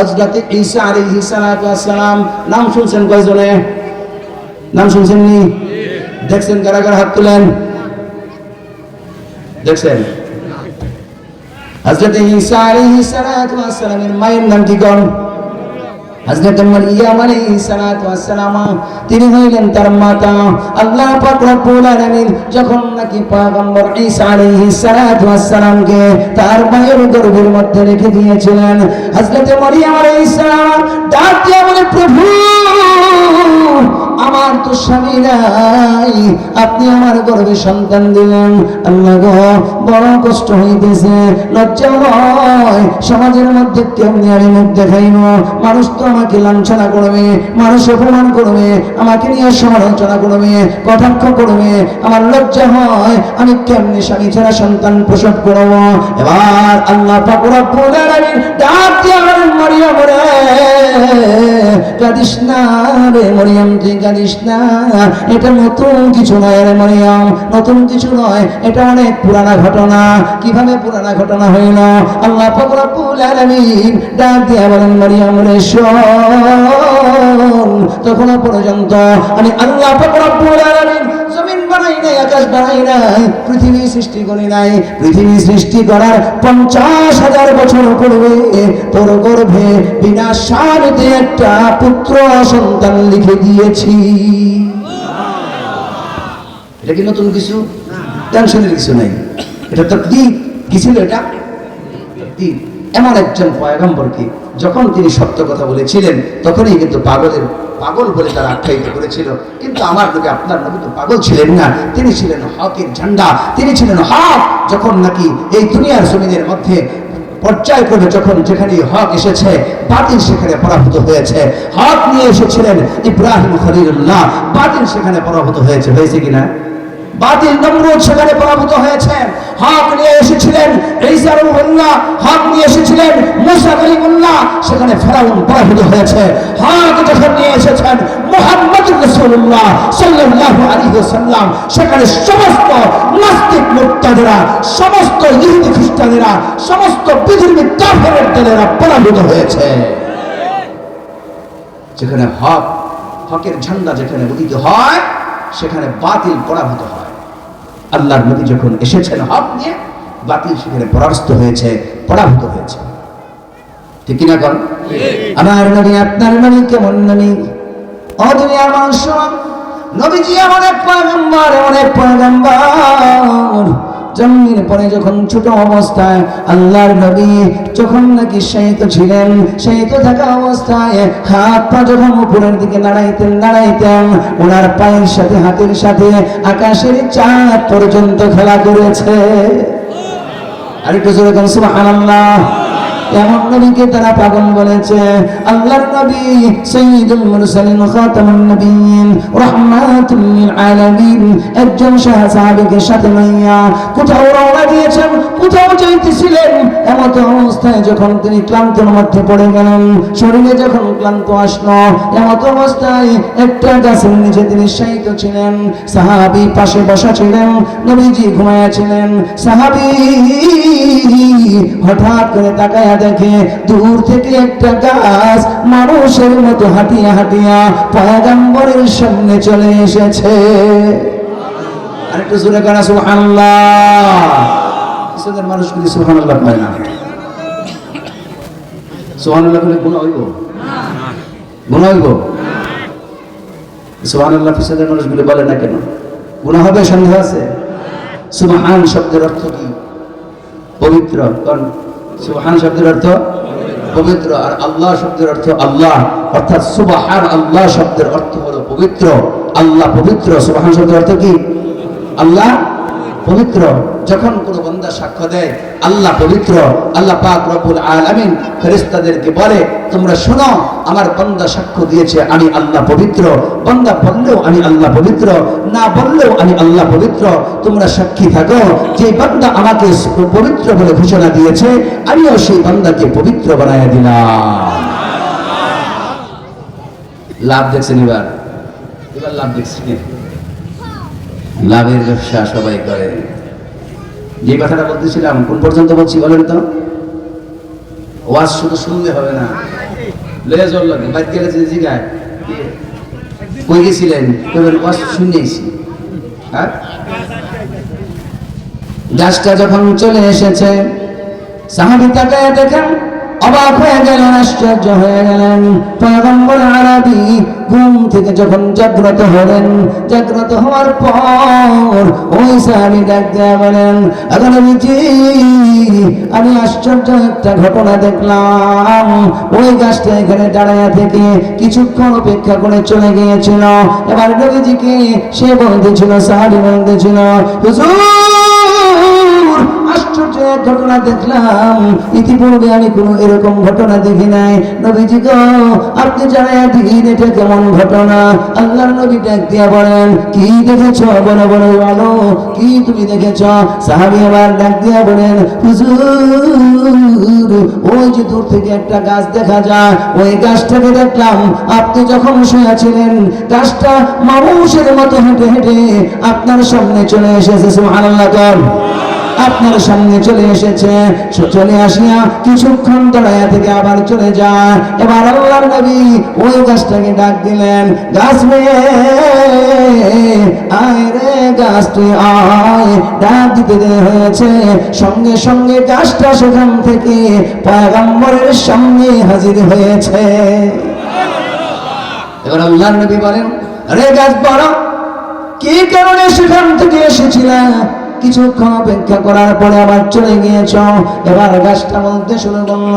হজরত ঈসা আলাইহিস সালাতু ওয়াস সালাম, নাম শুনছেন কয়জনে? নাম শুনছেন নি দেখছেন কারা কারা হাত তুলেন? দেখছেন? হজরত ঈসা আলাইহিস সালাতু ওয়াস সালামের মায়ের নাম কি কোন? হযরত মারিয়াম আলাইহিস তিনি হইলেন তার মাতা। আল্লাহ পাক যখন নাকি পয়গম্বর ঈসা তার মায়ের গর্ভের মধ্যে রেখে দিয়েছিলেন, হযরত মারিয়াম আলাইহিস সালাম ডাক দিয়ে বলে, প্রভু আমার তো স্বামী নাই। আপনি আমার গর্ভে সন্তান দিলেন। আল্লাহ বড় কষ্ট হইতেছে। লজ্জা হয় সমাজের মধ্যে কেমনি আমি মুখ দেখাইব। মানুষ তো আমাকে লাঞ্ছনা করবে, মানুষ অপমান করবে, আমাকে নিয়ে সমালোচনা করবে, কটাক্ষ করবে। আমার লজ্জা হয়, আমি কেমনি স্বামী ছাড়া সন্তান প্রসব করব? এবার আল্লাহ পাক রব্বুল আলামিন ডাক দিয়ে বলেন, মরিয়ম রে, কাঁদিস না রে, মরিয়ম, তুই কাঁদিস না, এটা নতুন কিছু নয় রে মরিয়ম, নতুন কিছু নয়, এটা অনেক পুরানা ঘটনা। কীভাবে পুরানা ঘটনা হইল? আল্লাহ আলামিন ডাক দিয়া বলেন, মরিয়ম রে তখনও পর্যন্ত আমি আল্লাহ ফকরাবুল আলামিন বানাই নাই, আকাশ বানাই নাই, পৃথিবী সৃষ্টি করি নাই, পৃথিবী সৃষ্টি করার পঞ্চাশ হাজার বছর পূর্বে তোর গর্ভে বিনা সারতে একটা পুত্র সন্তান লিখে দিয়েছি। এটা কি নতুন কিছু? টেনশনের কিছু নাই। এটা তো কি এটা। এমন একজন পয়গম্বরকে যখন তিনি সত্য কথা বলেছিলেন, তখনই কিন্তু পাগলের পাগল বলে তারা আখ্যায়িত করেছিল। কিন্তু আমার লোকে, আপনার নবী তো পাগল ছিলেন না। তিনি ছিলেন হকের ঝান্ডা। তিনি ছিলেন হক যখন নাকি এই দুনিয়ার জমিনের মধ্যে পর্যায় করে যখন যেখানে হক এসেছে, বাতিল সেখানে পরাভূত হয়েছে। হক নিয়ে এসেছিলেন ইব্রাহিম খলিল্লাহ বাতিল সেখানে পরাভূত হয়েছে। হয়েছে কিনা? বাতিল নমরুদ সেখানে পরাভূত হয়েছেন। হক নিয়ে এসেছিলেন ঈসা রুহুল্লাহ হক নিয়ে এসেছিলেন মুসা কালিমুল্লাহ সেখানে ফেরাউন পরাভূত হয়েছে। হক যখন নিয়ে এসেছেন মুহাম্মদ রাসূলুল্লাহ সাল্লাল্লাহু আলাইহি ওয়াসাল্লাম, সেখানে সমস্ত নাস্তিক মুক্তাদেরা, সমস্ত ইহুদি খ্রিস্টানেরা, সমস্ত পৃথিবীর কাফেরের দলেরা পরাভূত হয়েছে। যেখানে হক, হকের ঝান্ডা যেখানে উদিত হয়, সেখানে বাতিল পরাভূত হয়। আল্লাহর নবী যখন এসেছেন হক নিয়ে বাতিল সেখানে পরাস্ত হয়েছে, পরাভূত হয়েছে। ঠিক কিনা কর আমার নবী, আপনার নবী কেমন নবী? অদুনিয়ার দুনিয়ার মানুষ নবীজি আমাদের পয়গম্বর অনেক পয়গম্বর। জন্মের পরে যখন ছোট অবস্থায় আল্লাহর নবী যখন নাকি শায়িত ছিলেন শায়িত থাকা অবস্থায় হাত পা যখন উপরের দিকে নাড়াইতেন নাড়াইতেন, ওনার পায়ের সাথে, হাতের সাথে আকাশের চাঁদ পর্যন্ত খেলা করেছে। আরেকটু জোরে কোন সুবহানাল্লাহ। এমন নবীকে তারা পাগল বলেছে। আল্লাহর নবী মুরসালিন খাতামুন রাহমাতুল আলামিন। একজন সাহাবীকে সাথে কোথাও রওনা দিয়েছেন, কোথাও যাইতেছিলেন এমত অবস্থায় যখন তিনি ক্লান্তর মধ্যে পড়ে গেলেন, শরীরে যখন ক্লান্ত আসলো, এমত অবস্থায় একটা গাছের নিচে তিনি শায়িত ছিলেন। সাহাবী পাশে বসা ছিলেন, নবীজি ঘুমাইয়াছিলেন সাহাবী হঠাৎ করে তাকায়া দেখে দূর থেকে একটা গাছ মানুষের মতো হাঁটিয়া হাঁটিয়া পয়গাম্বরের সামনে চলে এসেছে। আরেকটু জোরে করা সুবহানাল্লাহ। কিছুদের মানুষগুলি সুবহানাল্লাহ পায় না? সুবহানাল্লাহ বলে গুণ হইব? গুণ হইব? সুবহানাল্লাহ পিছনের মানুষগুলি বলে না কেন? গুণ হবে, সন্দেহ আছে? সুবহান শব্দের অর্থ কি? পবিত্র কারণ সুবহান শব্দের অর্থ পবিত্র আর আল্লাহ শব্দের অর্থ আল্লাহ। অর্থাৎ সুবাহান আল্লাহ শব্দের অর্থ হলো পবিত্র। আল্লাহ পবিত্র, সুবাহান শব্দের অর্থ কি? আল্লাহ পবিত্র, যখন কোন বান্দা সাক্ষ্য দেয়, আল্লাহ পবিত্র, আল্লাহ পাক রব্বুল আলামিন ফেরেশতাদেরকে বলে, তোমরা শোনো, আমার বান্দা সাক্ষ্য দিয়েছে, আমি আল্লাহ পবিত্র। বান্দা বললেও আমি আল্লাহ পবিত্র, না বললেও আমি আল্লাহ পবিত্র। তোমরা সাক্ষী থাকো, যে বান্দা আমাকে পবিত্র বলে ঘোষণা দিয়েছে, আমিও সেই বান্দাকে পবিত্র বানায় দিলাম। লাভ দেখছেন এবার? এবার লাভ দেখছেন। লাভের ব্যবসা সবাই করে। যে কথাটা বলতেছিলাম, কোন পর্যন্ত বলছি বলেন তো? ওয়াজ শুধু শুনলে হবে না। লাগে জিগায় কই গেছিলেন? কইবেন ওয়াজ শুনেছি হ্যাঁ? গাছটা যখন চলে এসেছে, সাহাবি তাকায় দেখেন, অবাক হয়ে গেলেন, আশ্চর্য হয়ে গেলেন। পয়গম্বর আরবি ঘুম থেকে যখন জাগ্রত হলেন, জাগ্রত হওয়ার পর ওই সাহাবি ডাক দেয়া বলেন আগামী আমি আশ্চর্য একটা ঘটনা দেখলাম। ওই গাছটা এখানে দাঁড়ায় থেকে কিছুক্ষণ অপেক্ষা করে চলে গিয়েছিল। এবার নবীজিকে সে বন্ধু বলতেছিল, সাহাবি বলতেছিল, হুজুর এক ঘটনা দেখলাম, ইতিপূর্বে আমি কোনো এরকম ঘটনা দেখি নাই। নবীজি আপনি জানাই দিন, এটা কেমন ঘটনা? আল্লাহর নবী ডাক দিয়া বলেন, কি দেখেছ কি তুমি দেখেছ? সাহাবি আবার ডাক দিয়া বলেন, হুজুর, ওই যে দূর থেকে একটা গাছ দেখা যায়। ওই গাছটাকে দেখলাম, আপনি যখন শুয়েছিলেন গাছটা মানুষের মতো হেঁটে হেঁটে আপনার সামনে চলে এসেছে, সুবহানাল্লাহ আপনার সামনে চলে এসেছে। চলে আসিয়া কিছুক্ষণ দাঁড়াইয়া থেকে আবার চলে যায় এবার আল্লাহর নবী ওই গাছটাকে ডাক দিলেন, গাছ আয় রে গাছ তুই আয়। ডাক দিতে হয়েছে। সঙ্গে সঙ্গে গাছটা সেখান থেকে পয়গম্বরের সামনে হাজির হয়েছে। এবার আল্লাহর নবী বলেন, রে গাছ বড়, কি কারণে সেখান থেকে এসেছিলা? কিছুক্ষণ অপেক্ষা করার পরে আবার চলে গিয়েছ। এবার গাছটা বলতে শুরু করল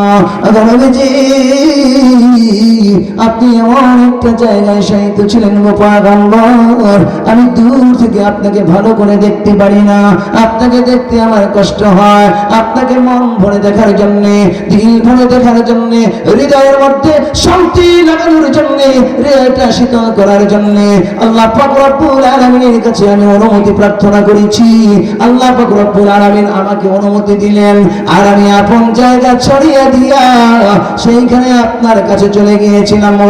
আপনি এমন একটা জায়গায় সাহিত্য ছিলেন গোপাগম্বর আমি দূর থেকে আপনাকে ভালো করে দেখতে পারি না। আপনাকে দেখতে আমার কষ্ট হয়। আপনাকে মন ভরে দেখার জন্য, দিল ভরে দেখার জন্য, হৃদয়ের মধ্যে শান্তি লাগানোর জন্য, হৃদয়টা শীতল করার জন্য আল্লাহ পাক রব্বুল আলামিনের কাছে আমি অনুমতি প্রার্থনা করেছি। আল্লাহ পাক রব্বুল আলামিন আমাকে অনুমতি দিলেন, আর আমি আপন জায়গা ছড়িয়ে দিয়া সেইখানে আপনার কাছে চলে গিয়েছিলাম, ও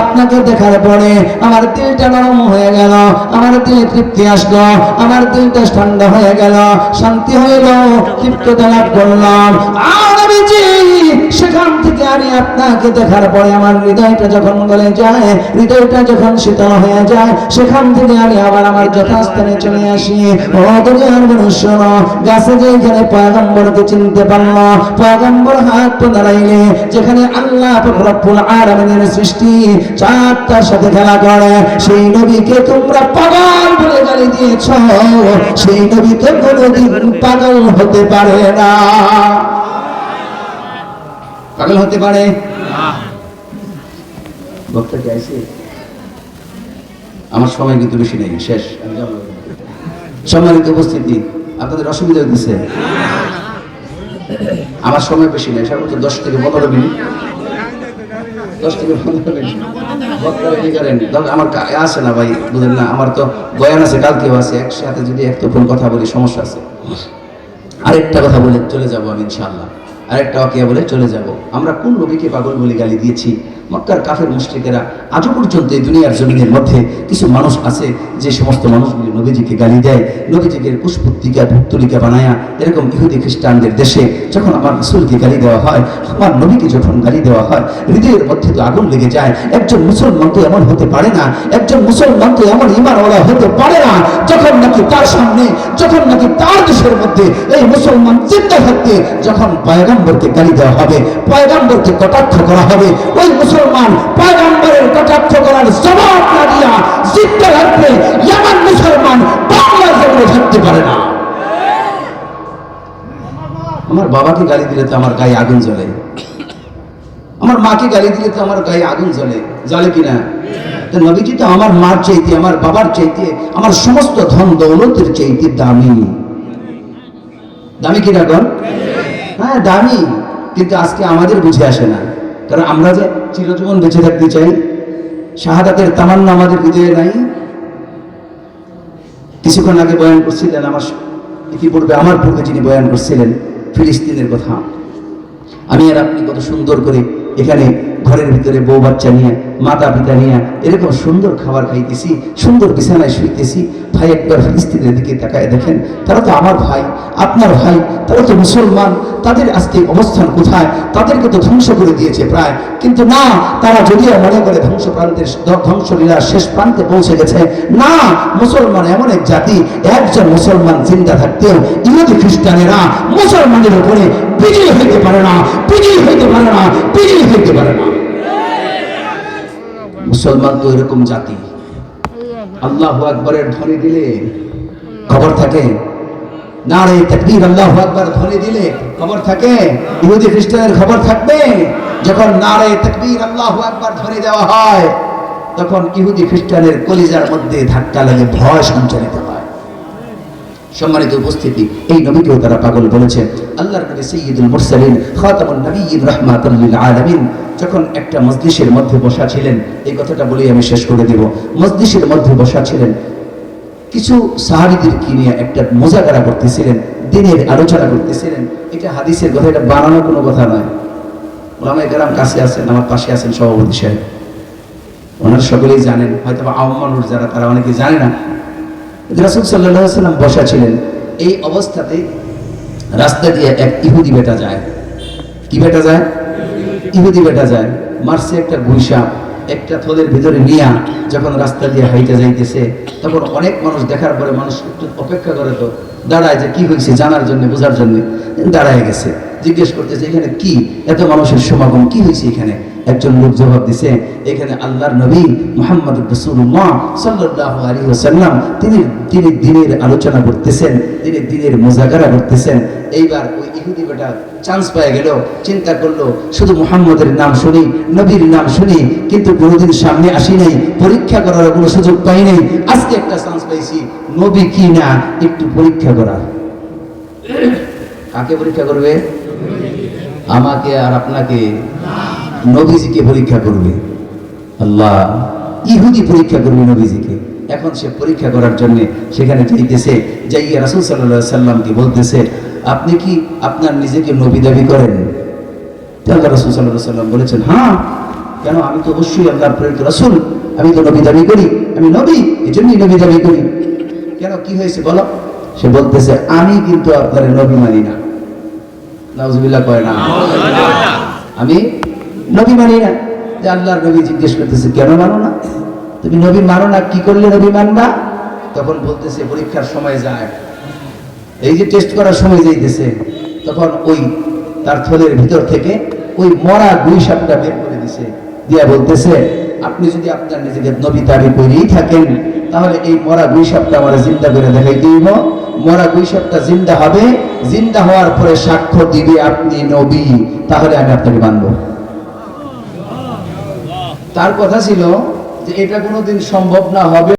আপনাকে দেখার পরে আমার দিলটা নরম হয়ে গেল, আমার দিলে তৃপ্তি আসলো, আমার দিলটা ঠান্ডা হয়ে গেল, শান্তি হইল, তৃপ্ততা লাভ করলাম। আর আমি যে সেখান থেকে আমি আপনাকে দেখার পরে আমার হৃদয়টা যখন গলে যায়, হৃদয়টা যখন শীতল হয়ে যায়, সেখান থেকে আমি আবার আমার যথাস্থানে চলে আসি। গাছে যেখানে পয়গম্বরকে চিনতে পারল, পয়গম্বর হাত তো দাঁড়াইলে যেখানে আল্লাহ পাক রব্বুল আলামিনের সৃষ্টি চারটার সাথে খেলা করে। সেই নবীকে তোমরা পাগল বলে গালি দিয়েছ, সেই নবীকে কোনোদিন পাগল হতে পারে না। পাগল হতে পারে। বক্তা কি আইছে আমার সময় কিন্তু বেশি নেই শেষ। সম্মানিত উপস্থিতি আপনাদের অসুবিধা হতেছে আমার সময় বেশি নেই সর্বোচ্চ দশ থেকে পনেরো মিনিট। দশ থেকে পনেরো মিনিট। বক্তারা কি করেন? তবে আমার আছে না ভাই বুঝলেন না আমার তো বয়ান আছে কালকেও আছে একসাথে যদি এক তো কথা বলি সমস্যা আছে। আরেকটা কথা বলে চলে যাব আমি ইনশাআল্লাহ। আরেকটা অকিয়া বলে চলে যাব। আমরা কোন নবীকে পাগল বলে গালি দিয়েছি? মক্কার কাফের মুশরিকেরা আজও পর্যন্ত এই দুনিয়ার জমিনের মধ্যে কিছু মানুষ আছে যে সমস্ত মানুষগুলি নবীজিকে গালি দেয়, নবীজিকে কুশপুত্তিকা ভুক্তলিকা বানায়া এরকম ইহুদি খ্রিস্টানদের দেশে যখন আমার রসুলকে গালি দেওয়া হয়, আমার নবীকে যখন গালি দেওয়া হয়, হৃদয়ের মধ্যে তো আগুন লেগে যায়, একজন মুসলমান তো এমন হতে পারে না, একজন মুসলমান তো এমন ইমানওয়ালা হতে পারে না, যখন নাকি তার সামনে, যখন নাকি তার দেশের মধ্যে এই মুসলমান চিন্তা থাকতে যখন পয়গাম্বরকে গালি দেওয়া হবে, পয়গাম্বরকে কটাক্ষ করা হবে, ওই মুসলমান পয়গাম্বরের কটাক্ষ করার জবাব না দিয়া চিন্তা রাখবে এমন মুসলমান বাংলার থাকতে পারে না। আমার বাবাকে গালি দিলে তো আমার গায়ে আগুন জ্বলে। আমার মাকে গালি দিলে তো আমার গায়ে আগুন জ্বলে। জ্বলে কিনা? তো নবীজি তো আমার মার চাইতে, আমার বাবার চাইতে, আমার সমস্ত ধন দৌলতের চাইতে দামি। দামি কিনা গণ? হ্যাঁ দামি। কিন্তু আজকে আমাদের বুঝে আসে না। কারণ আমরা যে চিরজীবন বেঁচে থাকতে চাই, শাহাদাতের তামান্না আমাদের হৃদয়ে নাই। কিছুক্ষণ আগে বয়ান করছিলেন আমার ইতিপূর্বে আমার পূর্বে যিনি বয়ান করছিলেন, ফিলিস্তিনের কথা। আমি আর আপনি কত সুন্দর করে এখানে ঘরের ভিতরে বউ বাচ্চা নিয়ে, মাতা পিতা নিয়ে এরকম সুন্দর খাবার খাইতেছি, সুন্দর বিছানায় শুইতেছি। ভাই একবার ফিলিস্তিনের দিকে তাকায় দেখেন, তারা তো আমার ভাই, আপনার ভাই, তারা তো মুসলমান, তাদের আজকে অবস্থান কোথায়? তাদেরকে তো ধ্বংস করে দিয়েছে প্রায়। কিন্তু না, তারা যদিও মনে করে ধ্বংস প্রান্তের ধ্বংসলীলার শেষ প্রান্তে পৌঁছে গেছে, না, মুসলমান এমন এক জাতি, একজন মুসলমান জিন্দা থাকতেও ইহুদি খ্রিস্টানেরা মুসলমানের উপরে বিজয়ী হইতে পারে না, বিজয়ী হইতে পারে না বিজয়ী হইতে পারে না মুসলমান তো এরকম জাতি। আল্লাহ আকবরের ধ্বনি দিলে খবর থাকে। নারে তাকবীর আল্লাহ আকবর ধ্বনি দিলে খবর থাকে। ইহুদি খ্রিস্টানের খবর থাকবে। যখন নারে তাকবীর আল্লাহ আকবর ধ্বনি দেওয়া হয়, তখন ইহুদি খ্রিস্টানের কলিজার মধ্যে ধাক্কা লাগে ভয় সঞ্চালিত হয়। সম্মানিত উপস্থিতি, এই নবীকেও তারা পাগল বলেছে। আল্লাহর নবী সৈয়দুল মুরসালিন খাতামুন নবীন রাহমাতুল লিল আলামিন যখন একটা মজলিসের মধ্যে বসা ছিলেন, এই কথাটা বলেই আমি শেষ করে দেব। মজলিসের মধ্যে বসা ছিলেন, কিছু সাহাবিদেরকে নিয়ে একটা মোজাগারা করতেছিলেন, দিনের আলোচনা করতেছিলেন। এটা হাদিসের কথা, এটা বানানো কোনো কথা নয়। ওলামাই গ্রাম কাছে আছেন, আমার পাশে আছেন সভাপতি সাহেব। ওনারা সকলেই জানেন হয়তো মানুষ যারা, তারা অনেকে জানে না। রাসুল বসা ছিলেন। এই অবস্থাতে রাস্তা দিয়ে এক ইহুদি বেটা যায়। কি বেটা যায়? ইহুদি বেটা যায়। মারছে একটা গুইসা একটা থলের ভিতরে নিয়া যখন রাস্তা দিয়ে হাইটে যাইতেছে, তখন অনেক মানুষ দেখার পরে মানুষ একটু অপেক্ষা করে তো দাঁড়ায় যে কি হয়েছে জানার জন্য, বোঝার জন্য। দাঁড়ায় গেছে, জিজ্ঞেস করতেছে, এখানে কি? এত মানুষের সমাগম, কি হয়েছে এখানে? একজন লোক জবাব দিছে, এখানে আল্লাহর নবী মোহাম্মদ রসুল্লাহ সাল্লাহ আলী ওসাল্লাম তিনি তিনি দিনের আলোচনা করতেছেন, তিনি দিনের মোজাকারা করতেছেন। এইবার ওই ইহুদি বেটা চান্স পেয়ে গেল, চিন্তা করল, শুধু মুহাম্মদের নাম শুনি, নবীর নাম শুনি, কিন্তু কোনোদিন সামনে আসি নাই, পরীক্ষা করার কোনো সুযোগ পাই নাই, আজকে একটা চান্স পাইছি, নবী কি না, একটু পরীক্ষা করার কাকে পরীক্ষা করবে? আমাকে আর আপনাকে। নবীজিকে পরীক্ষা করবে। আল্লাহ ইহুদি পরীক্ষা করবে নবীজিকে। এখন সে পরীক্ষা করার জন্য সেখানে যাইতেছে যাইয়া রাসুল সাল্লাহ সাল্লামকে বলতেছে আপনি কি আপনার নিজেকে নবী দাবি করেন? আল্লাহ রাসুল সাল্লাহ সাল্লাম বলেছেন হ্যাঁ। কেন? আমি তো অবশ্যই আল্লাহর প্রেরিত রাসুল। আমি তো নবী দাবি করি। আমি নবী এই জন্যই নবী দাবি করি। কেন? কি হয়েছে বলো? সে বলতেছে আমি কিন্তু আপনার নবী মানি না। কয় না। আমি নবী মানি না? যে আল্লাহর নবী জিজ্ঞেস করতেছে, কেন মানো না? তুমি নবী মানো না, কি করলে নবী মানবা? তখন বলতেছে, পরীক্ষার সময় যায়। এই যে টেস্ট করার সময় যাইতেছে, তখন ওই তার থলের ভিতর থেকে ওই মরা গুই সাপটা বের করে দিছে। দিয়া বলতেছে, আপনি যদি আপনার নিজেকে নবী দাবি করেই থাকেন, তাহলে এই মরা গুই সাপটা আমার জিন্দা করে দেখাই দিব মরা গুই সাপটা জিন্দা হবে, জিন্দা হওয়ার পরে সাক্ষ্য দিবে আপনি নবী, তাহলে আমি আপনাকে মানব। তার কথা ছিল যে এটা কোনোদিন সম্ভব না হবে।